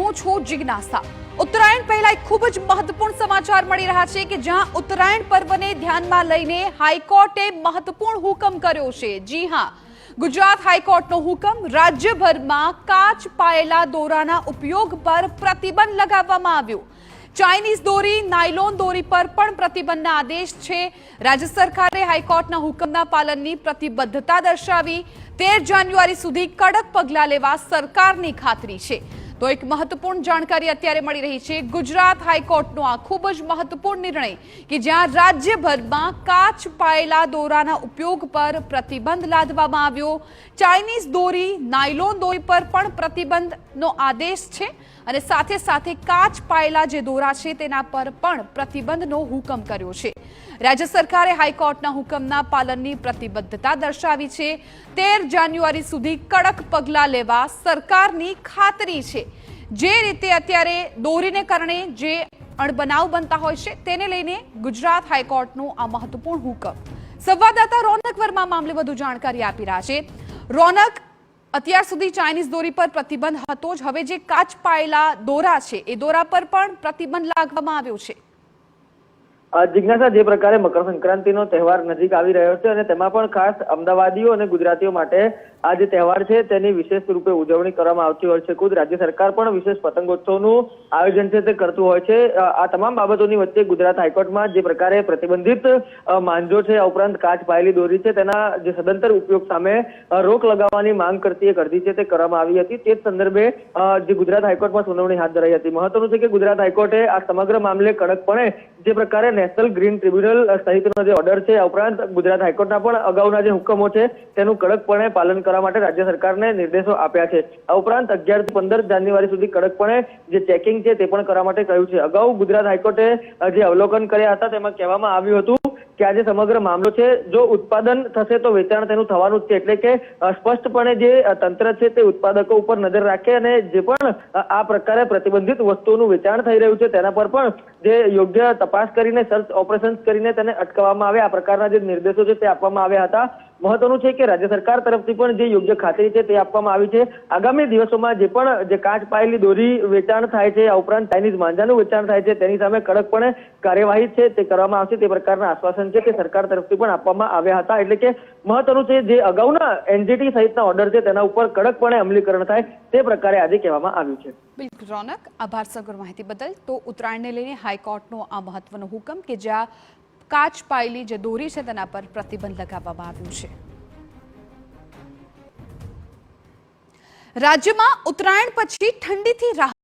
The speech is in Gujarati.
હું છું જિજ્ઞાસા. ઉત્તરાયણ પહેલા એક ખૂબ જ મહત્વપૂર્ણ સમાચાર મળી રહ્યા છે કે જ્યાં ઉત્તરાયણ પર્વને ધ્યાનમાં લઈને હાઈકોર્ટે મહત્વપૂર્ણ હુકમ કર્યો છે. જી હા, ગુજરાત હાઈકોર્ટનો હુકમ રાજ્યભરમાં કાચ પાયેલા દોરાના ઉપયોગ પર પ્રતિબંધ લગાવવામાં આવ્યો. ચાઇનીઝ દોરી, નાયલોન દોરી પર પણ પ્રતિબંધના આદેશ છે. રાજ્ય સરકારે હાઈકોર્ટના હુકમના પાલનની પ્રતિબદ્ધતા દર્શાવી. તેર જાન્યુઆરી સુધી કડક પગલાં લેવા સરકારની ખાતરી છે. તો એક મહત્વપૂર્ણ જાણકારી અત્યારે મળી રહી છે. ગુજરાત હાઈકોર્ટનો આ ખૂબ જ મહત્વપૂર્ણ નિર્ણય કે જ્યાં રાજ્યભરમાં કાચ પાયેલા દોરાના ઉપયોગ પર પ્રતિબંધ લાદવામાં આવ્યો. ચાઇનીઝ દોરી નાયલોન દોરી પર પણ પ્રતિબંધનો આદેશ છે અને સાથે સાથે કાચ પાયેલા જે દોરા છે તેના પર પણ પ્રતિબંધનો હુકમ કર્યો છે. રાજ્ય સરકારે હાઈકોર્ટના હુકમના પાલનની પ્રતિબદ્ધતા દર્શાવી છે. તેર જાન્યુઆરી સુધી કડક પગલાં લેવા સરકારની ખાતરી છે. જે રીતે અત્યારે દોરીને કારણે જે અણબનાવ બનતા હોય છે, તેને લઈને ગુજરાત હાઈકોર્ટનું આ મહત્વપૂર્ણ હુકમ. સંવાદદાતા રોનક વર્મા મામલે વધુ જાણકારી આપી રહ્યા છે. રોનક, અત્યાર સુધી ચાઇનીઝ દોરી પર પ્રતિબંધ હતો જ. હવે જે કાચ પાયેલા દોરા છે, એ દોરા પર પણ પ્રતિબંધ લાગવામાં આવ્યો છે. જિજ્ઞાસા જે પ્રકારે મકર સંક્રાંતિનો તહેવાર નજીક આવી રહ્યો છે અને તેમાં પણ ખાસ અમદાવાદીઓ અને ગુજરાતીઓ માટે આ જે તહેવાર છે તેની વિશેષ રૂપે ઉજવણી કરવામાં આવતી હોય છે. ખુદ રાજ્ય સરકાર પણ વિશેષ પતંગોત્સવનું આયોજન છે તે કરતું હોય છે. આ તમામ બાબતોની વચ્ચે ગુજરાત હાઈકોર્ટમાં જે પ્રકારે પ્રતિબંધિત માંજો છે આ ઉપરાંત કાચ પાયેલી દોરી છે તેના જે સદંતર ઉપયોગ સામે રોક લગાવવાની માંગ કરતી એક અરજી છે તે કરવામાં આવી હતી. તે સંદર્ભે જે ગુજરાત હાઈકોર્ટમાં સુનાવણી હાથ ધરાઈ હતી. મહત્વનું છે કે ગુજરાત હાઈકોર્ટે આ સમગ્ર મામલે કડકપણે જે પ્રકારે નેશનલ ગ્રીન ટ્રિબ્યુનલ સહિતનો જે ઓર્ડર છે, આ ઉપરાંત ગુજરાત હાઈકોર્ટના પણ અગાઉના જે હુકમો છે, તેનું કડકપણે પાલન કરવા માટે રાજ્ય સરકારને નિર્દેશો આપ્યા છે. આ ઉપરાંત અગિયારથી પંદર જાન્યુઆરી સુધી કડકપણે જે ચેકિંગ છે, તે પણ કરવા માટે કહ્યું છે. અગાઉ ગુજરાત હાઈકોર્ટે જે અવલોકન કર્યા હતા, તેમાં કહેવામાં આવ્યું હતું કે આજે સમગ્ર મામલો છે, જો ઉત્પાદન થશે તો વેચાણ તેનું થવાનું જ છે. એટલે કે સ્પષ્ટપણે જે તંત્ર છે તે ઉત્પાદકો ઉપર નજર રાખે અને જે પણ આ પ્રકારે પ્રતિબંધિત વસ્તુઓનું વેચાણ થઈ રહ્યું છે, તેના પર પણ જે યોગ્ય તપાસ કરીને, સર્ચ ઓપરેશન કરીને તેને અટકાવવામાં આવે. આ પ્રકારના જે નિર્દેશો છે તે આપવામાં આવ્યા હતા. મહત્વનું છે કે રાજ્ય સરકાર તરફથી પણ જે યોગ્ય ખાતરી છે તે આપવામાં આવી છે. આગામી દિવસોમાં જે પણ, જે કાચ પાયેલી દોરી વેચાણ થાય છે, આ ઉપરાંત ચાઇનીઝ માંજાનું વેચાણ થાય છે, તેની સામે કડકપણે કાર્યવાહી છે તે કરવામાં આવશે તે પ્રકારના આશ્વાસન છે તે સરકાર તરફથી પણ આપવામાં આવ્યા હતા. એટલે કે મહત્વનું છે જે અગાઉના એનજીટી સહિતના ઓર્ડર છે તેના ઉપર કડકપણે અમલીકરણ થાય તે પ્રકારે આજે કહેવામાં આવ્યું છે. બિલકુલ, રોનક. આભાર સગર માહિતી બદલ. તો ઉત્તરાયણને લઈને હાઈકોર્ટનો આ મહત્વનો હુકમ કે જ્યાં કાચ પાયેલી જે દોરી છે તેના પર પ્રતિબંધ લગાવવામાં આવ્યું છે. રાજ્યમાં ઉત્તરાયણ પછી ઠંડીથી રાહત